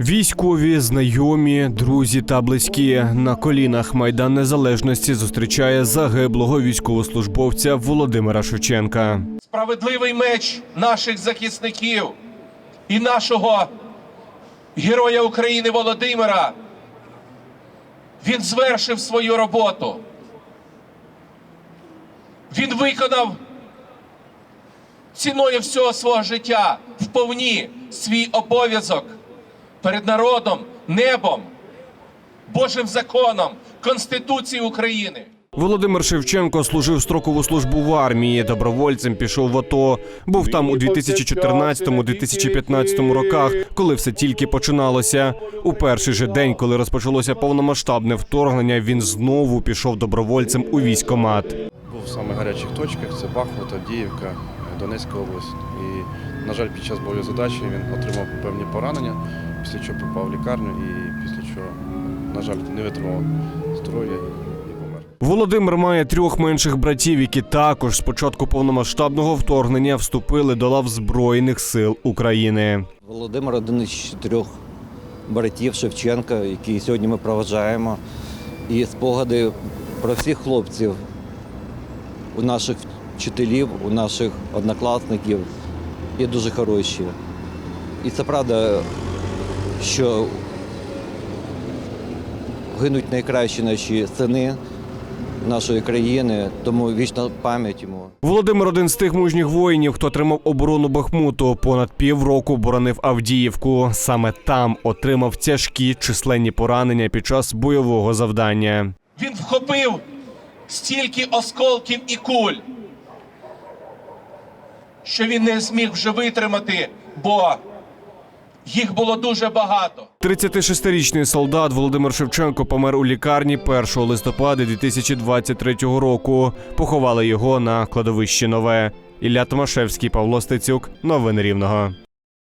Військові, знайомі, друзі та близькі на колінах майдан незалежності зустрічає загиблого військовослужбовця Володимира Шевченка. справедливий меч наших захисників і нашого героя України Володимира. Він звершив свою роботу. Він виконав ціною всього свого життя вповні свій обов'язок перед народом, небом, Божим законом, Конституцією України. Володимир Шевченко служив строкову службу в армії. Добровольцем пішов в АТО. Був там у 2014-2015 роках, коли все тільки починалося. У перший же день, коли розпочалося повномасштабне вторгнення, він знову пішов добровольцем у військомат. Був в саме гарячих точках, це Бахмут, Авдіївка, Донецька область. І, на жаль, під час бойової задачі він отримав певні поранення, після чого попав в лікарню і після чого, на жаль, не витримав здоров'я і, і помер. Володимир має трьох менших братів, які також з початку повномасштабного вторгнення вступили до лав Збройних сил України. Володимир один із чотирьох братів Шевченка, які сьогодні ми проважаємо. І спогади про всіх хлопців, у наших вчителів, у наших однокласників є дуже хороші. І це правда, що гинуть найкращі наші сини нашої країни, тому вічна пам'ять йому. Володимир один з тих мужніх воїнів, хто тримав оборону Бахмуту. Понад півроку боронив Авдіївку. Саме там отримав тяжкі численні поранення під час бойового завдання. Він вхопив стільки осколків і куль, що він не зміг вже витримати, бо їх було дуже багато. 36-річний солдат Володимир Шевченко помер у лікарні 1 листопада 2023 року. Поховали його на кладовищі Нове. Ілля Томашевський, Павло Стецюк. Новини Рівного.